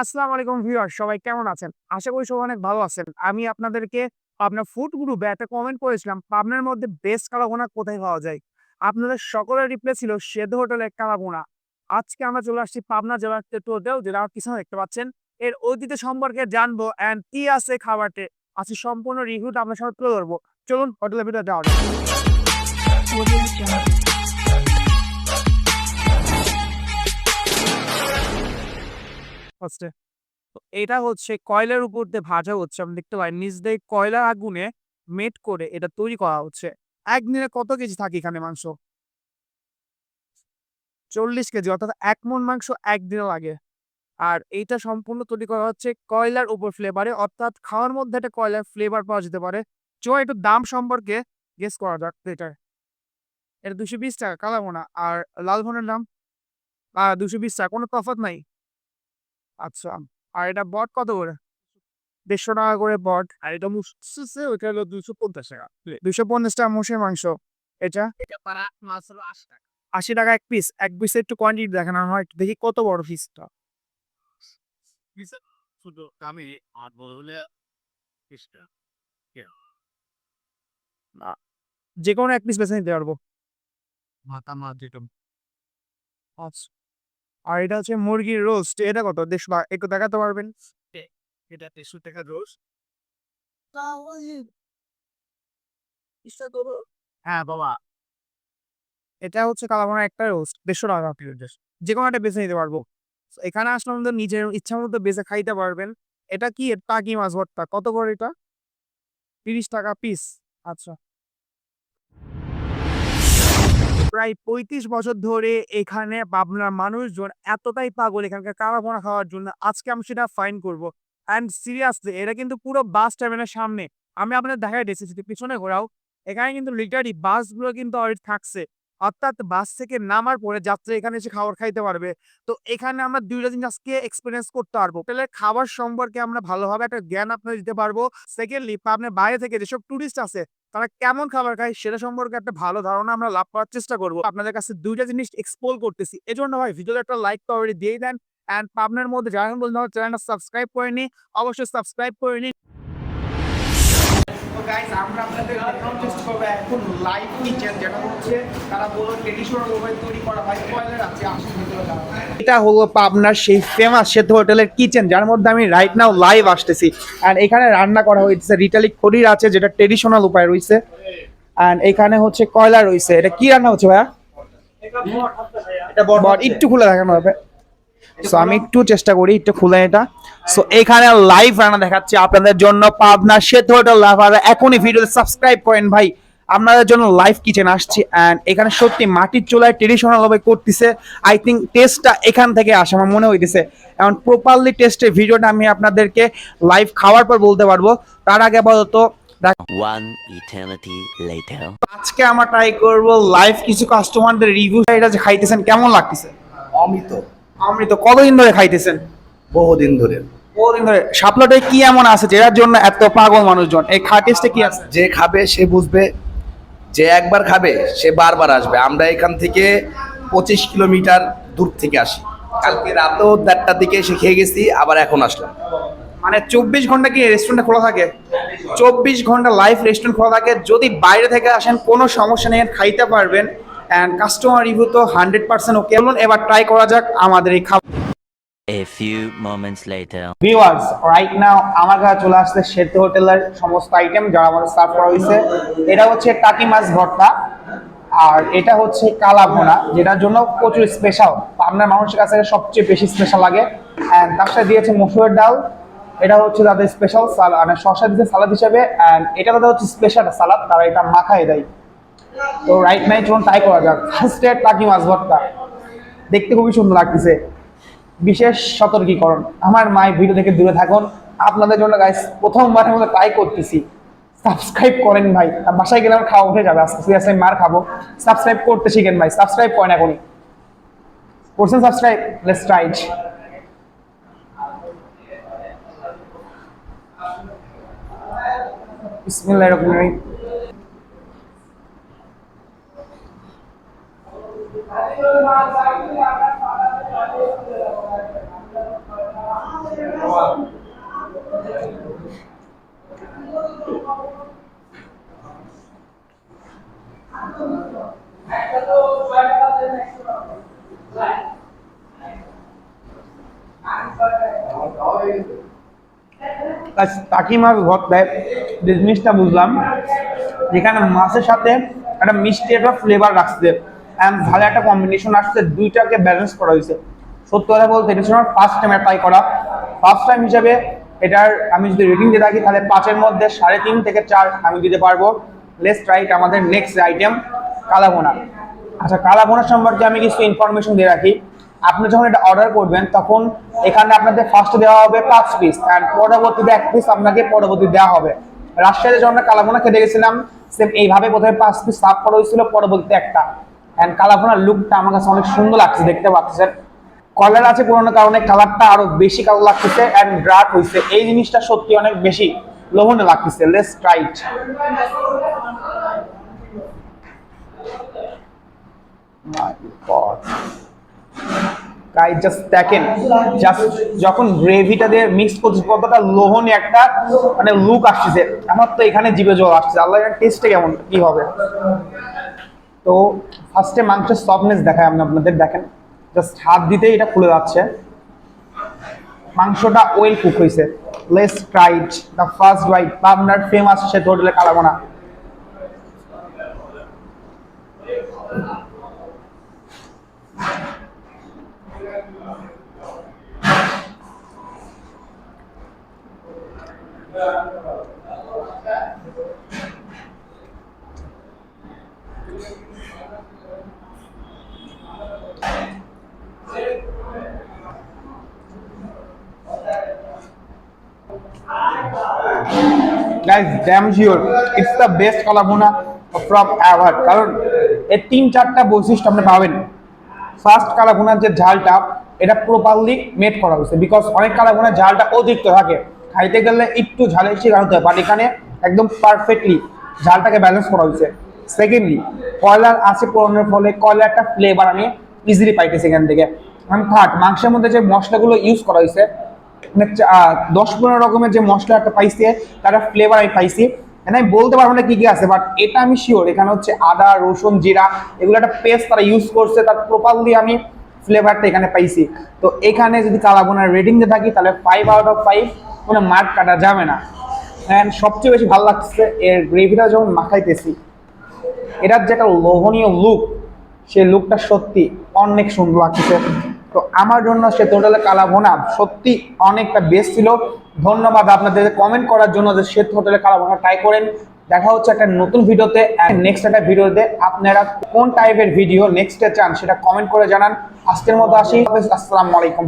আসসালামু আলাইকুম ভিউয়ার সবাই কেমন আছেন? আশা করি সবাই অনেক ভালো আছেন। আমি আপনাদেরকে আপনার ফুড গ্রুপে একটা কমেন্ট করেছিলাম, পাবনার মধ্যে বেস্ট কালাভুনা কোথায় পাওয়া যায়? আপনাদের সকলের রিপ্লাই ছিল সেদ্ধ হোটেলের কালাভুনা। আজকে আমরা চলে আসছি পাবনা জেলার হোটেল যেটা আমার পিছনে দেখতে পাচ্ছেন। এর ঐতিহ্য সম্পর্কে জানব অ্যান্ড কি আছে খাবারতে। আজকে সম্পূর্ণ রিভিউটা আপনার সাথে তুলে ধরবো। চলুন হোটেলের ভিতরে যাওয়া ফার্স্টে তো এটা হচ্ছে কয়লার উপর দিয়ে ভাজা হচ্ছে। আপনি দেখতে পাই নিচ দিয়ে কয়লার আগুনে মেট করে এটা তৈরি করা হচ্ছে। একদিনে কত কেজি থাকে এখানে মাংস? চল্লিশ কেজি, অর্থাৎ এক মন মাংস একদিনে লাগে। আর এইটা সম্পূর্ণ তৈরি করা হচ্ছে কয়লার উপর ফ্লেভারে অর্থাৎ খাওয়ার মধ্যে একটা কয়লার ফ্লেভার পাওয়া যেতে পারে। চো একটু দাম সম্পর্কে গেস করা যাক তো এটার। এটা দুশো বিশ টাকা কালাবোনা আর লাল ভনের দাম দুশো বিশ টাকা, কোনো তফাৎ নাই। আচ্ছা আর এটা বট কত করে? দেড়শো টাকা করে বট। আর এটা মুসছে ওইটা হলো দুশো পঞ্চাশ টাকা। দুশো পঞ্চাশ টাকা মোষের মাংস। এটা? আশি টাকা। এক পিস এক পিসে একটু কোয়ান্টিটি দেখানো হয় একটু দেখি কত বড় পিসটা শুধু আমি আর পিসটা যে কোনো এক পিস বেছে নিতে পারব। মাথা মাছ দিতাম আচ্ছা। আর এটা হচ্ছে মুরগির রোস্ট এটা কত? দেড়শো টাকা একটু দেখাতে পারবেন? এটা দেড়শো টাকা রোজ হ্যাঁ বাবা। এটা হচ্ছে কালামার একটা রোস্ট দেড়শো টাকা পিস যে কোনো একটা বেছে নিতে পারব। এখানে আসলে আমাদের নিজের ইচ্ছা মতো বেছে খাইতে পারবেন। এটা কি? টাকি মাছ ভর্তা। কত করে এটা? তিরিশ টাকা পিস আচ্ছা। প্রায় পঁয়ত্রিশ বছর ধরে এখানে পাবনার মানুষজন এতটাই পাগল এখানকার কারাপোনা খাওয়ার জন্য। আজকে আমি সেটা ফাইন করব। অ্যান্ড সিরিয়াসলি এটা কিন্তু পুরো বাস টার্মিনালের সামনে। আমি আপনাদের দেখা দিয়েছি যদি পিছনে ঘোরাও, এখানে কিন্তু লিটারি বাসগুলো কিন্তু অলরেডি থাকছে। অর্থাৎ বাস থেকে নামার পরে যাত্রী এখানে এসে খাবার খাইতে পারবে। তো এখানে আমরা দুইটা জিনিস আজকে এক্সপিরিয়েন্স করতে পারব। তাহলে খাবার সম্পর্কে আমরা ভালোভাবে একটা জ্ঞান আপনাদের দিতে পারব। সেকেন্ডলি আপনার বাইরে থেকে যেসব টুরিস্ট আছে তারা কেমন খাবার খায় সেটা সম্পর্কে একটা ভালো ধারণা আমরা লাভ করার চেষ্টা করব। আপনাদের কাছে দুইটা জিনিস এক্সপ্লোর করতেছি। এজন্য ভাই ভিডিওতে একটা লাইক তো অলরেডি দিয়ে দেন। অ্যান্ড পাবনার মধ্যে যারা বলতে চ্যানেলটা সাবস্ক্রাইব করে নি অবশ্যই সাবস্ক্রাইব করে নিন গাইস আমরা আপনাদের চেষ্টা করব এখন লাইভ কিচেন যেটা হচ্ছে তারা বলল ট্রেডিশনাল ওভাবে তৈরি করা হয় কয়লার আছে আসুন ভিতরে যাওয়া এটা হলো পাবনার সেই ফেমাস সেদ্ধ হোটেলের কিচেন যার মধ্যে আমি রাইট নাও লাইভ আসতেছি। অ্যান্ড এখানে রান্না করা হয়েছে রিটালিক খড়ির আছে যেটা ট্রেডিশনাল উপায় রয়েছে। অ্যান্ড এখানে হচ্ছে কয়লা রয়েছে এটা কি রান্না হচ্ছে ভাইয়া। এটা বট একটু খুলে দেখানো হবে। সো আমি একটু চেষ্টা করি একটু খুলে এটা। সো এখানে লাইভ রান্না দেখাচ্ছি আপনাদের জন্য। পাবনা সেদ্ধ হোটেল লাভার এখনই ভিডিওতে সাবস্ক্রাইব করেন ভাই। আপনাদের জন্য লাইভ কিচেন আসছি অ্যান্ড এখানে সত্যি মাটির চুলায় ট্রেডিশনাল ভাবে করতেছে। আই থিঙ্ক টেস্টটা এখান থেকে আসে আমার মনে হইতেছে। এখন প্রপারলি টেস্টের ভিডিওটা আমি আপনাদেরকে লাইভ খাওয়ার পর বলতে পারব। তার আগে আপাতত One eternity later. আজকে আমরা ট্রাই করব লাইভ কিছু কাস্টমারদের রিভিউ এটা যে খাইতেছেন কেমন লাগতেছে? অমিত। অমৃত কতদিন ধরে খাইতেছেন? বহুদিন ধরে। বহুদিন ধরে। শাপলাটায় কি এমন আছে যেটার জন্য এত পাগল মানুষজন? এই খা টেস্টে কি আছে? যে খাবে সে বুঝবে। যে একবার খাবে সে বারবার আসবে। আমরা এখান থেকে পঁচিশ কিলোমিটার দূর থেকে আসি। কালকে রাতেও দেড়টার দিকে এসে খেয়ে গেছি আবার এখন আসলাম। মানে চব্বিশ ঘণ্টা কি রেস্টুরেন্ট খোলা থাকে? চব্বিশ ঘণ্টা লাইভ রেস্টুরেন্ট খোলা থাকে। যদি বাইরে থেকে আসেন কোনো সমস্যা নেই খাইতে পারবেন। অ্যান্ড কাস্টমার রিভিউ তো হান্ড্রেড পার্সেন্ট ওকে বলুন এবার ট্রাই করা যাক আমাদের এই খাবার। A few moments later. Viewers right now আমার কাছে চলে আসছে সেদ্ধ হোটেলের সমস্ত আইটেম যারা আমাদের সার্ভ করা হয়েছে। এটা হচ্ছে টাকি মাছ ভর্তা আর এটা হচ্ছে কালা ভোনা যেটার জন্য প্রচুর স্পেশাল আপনার মানুষের কাছে সবচেয়ে বেশি স্পেশাল লাগে। অ্যান্ড তার সাথে দিয়েছে মসুরের ডাল এটা হচ্ছে তাদের স্পেশাল সালাদ মানে শসা সালাদ হিসেবে। অ্যান্ড এটা তাদের হচ্ছে স্পেশাল সালাদ তারা এটা মাখায় দেয়। তো রাইট নাই চলুন ট্রাই করা যাক ফার্স্টে টাকি মাছ ভর্তা দেখতে খুবই সুন্দর লাগতেছে। বিশেষ সতর্কীকরণ। আমার মায়ের ভিডিও থেকে দূরে থাকুন। আপনাদের জন্য গাইস প্রথমবারের মতো ট্রাই করতেছি। সাবস্ক্রাইব করেন ভাই। বাসায় গেলে আমার খাওয়া উঠে যাবে। আজকে সিরিয়াসলি মার খাব। সাবস্ক্রাইব করতে শিখেন ভাই। সাবস্ক্রাইব করেন এখনই। করছেন সাবস্ক্রাইব লেটস ট্রাই বিসমিল্লাহির রহমানির রহিম। আচ্ছা, বুঝলাম যেখানে মাছের সাথে একটা মিষ্টি একটা ফ্লেভার রাখছে। অ্যান্ড ভালো একটা কম্বিনেশন আসছে, দুইটাকে ব্যালেন্স করা হয়েছে। সত্যি কথা বলতে, এটা ছিল ফার্স্ট টাইম অ্যাপ্লাই করা। ফার্স্ট টাইম হিসেবে এটার আমি যদি রেটিং দিয়ে থাকি, তাহলে পাঁচের মধ্যে সাড়ে তিন থেকে চার আমি দিতে পারব। লেস রাইট আমাদের নেক্সট আইটেম কালাবোনা। আচ্ছা কালাবোনা সম্পর্কে আমি কিছু ইনফরমেশন দিয়ে রাখি। আপনি যখন এটা অর্ডার করবেন, তখন এখানে আপনাদের ফার্স্টে দেওয়া হবে পাঁচ পিস অ্যান্ড পরবর্তীতে এক পিস আপনাকে পরবর্তী দেওয়া হবে। রাজশাহীতে যখন আমরা কালাবোনা খেতে গেছিলাম সেম এইভাবে প্রথমে পাঁচ পিস সার্ভ করা হয়েছিল, পরবর্তীতে একটা। অ্যান্ড কালাবোনার লুকটা আমার কাছে অনেক সুন্দর লাগছে, দেখতে পাচ্ছেন। কলার আছে কোনো কারণে কালারটা আরও বেশি কালো লাগতেছে অ্যান্ড ডার্ক হয়েছে এই জিনিসটা সত্যি অনেক বেশি লোভনীয় লাগতেছে। লেস ট্রাইট জাস্ট জাস্ট যখন দিয়ে একটা মানে লুক আসছে আমার তো এখানে জিভে জল আসছে আল্লাহ টেস্টে কেমন, কি হবে? তো ফার্স্টে মাংসের সফটনেস দেখায় আমি আপনাদের দেখেন। জাস্ট হাত দিতেই এটা খুলে যাচ্ছে। মাংসটা ওয়েল কুক হয়েছে less fried the first bite পাবনার ফেমাস সে হোটেলে kala bhuna guys damn sure it's the best kala bhuna from ever কারণ এর তিন চারটা বৈশিষ্ট্য আপনি পাবেন। ফার্স্ট কালাভুনার যে ঝালটা, এটা প্রপারলি মেড করা হয়েছে। বিকজ অনেক কালাভুনার ঝালটা অতিরিক্ত থাকে। খাইতে গেলে একটু ঝালের শিকার হতে হয়। বাট এখানে একদম পারফেক্টলি ঝালটাকে ব্যালেন্স করা হয়েছে। সেকেন্ডলি কয়লার আছে পড়ানোর ফলে কয়লার একটা ফ্লেভার আমি ইজিলি পাইতেছি এখান থেকে। থার্ড মাংসের মধ্যে যে মশলাগুলো ইউজ করা হয়েছে দশ পনেরো রকমের যে মশলা একটা পাইছি, তার ফ্লেভার আমি পাইছি। আমি বলতে পারব না কি কি আছে বাট এটা আমি শিওর এখানে হচ্ছে আদা, রসুন, জিরা, এগুলো একটা পেস্ট তারা ইউজ করছে, তার প্রপারলি আমি ফ্লেভারটা এখানে পাইছি। তো এখানে যদি কালাবোনার রেটিং দিয়ে থাকি, তাহলে ফাইভ আউট অফ ফাইভ কোনো মার্ক কাটা যাবে না। অ্যান্ড সবচেয়ে বেশি ভালো লাগছে, এর গ্রেভিটা যখন মাখাইতেছি, এটার যেটা লোভনীয় লুক সেই লুকটা সত্যি অনেক সুন্দর লাগছে। আমার জন্য সে টোটালে কালাভোনা সত্যি অনেকটা বেস্ট ছিল। ধন্যবাদ আপনাদের কমেন্ট করার জন্য যে সে হোটেলে কালাভোনা ট্রাই করেন। দেখা হচ্ছে একটা নতুন ভিডিওতে। নেক্সট একটা ভিডিওতে আপনারা কোন টাইপের ভিডিও নেক্সটে চান সেটা কমেন্ট করে জানান। আজকের মতো আসি। আসসালামু আলাইকুম।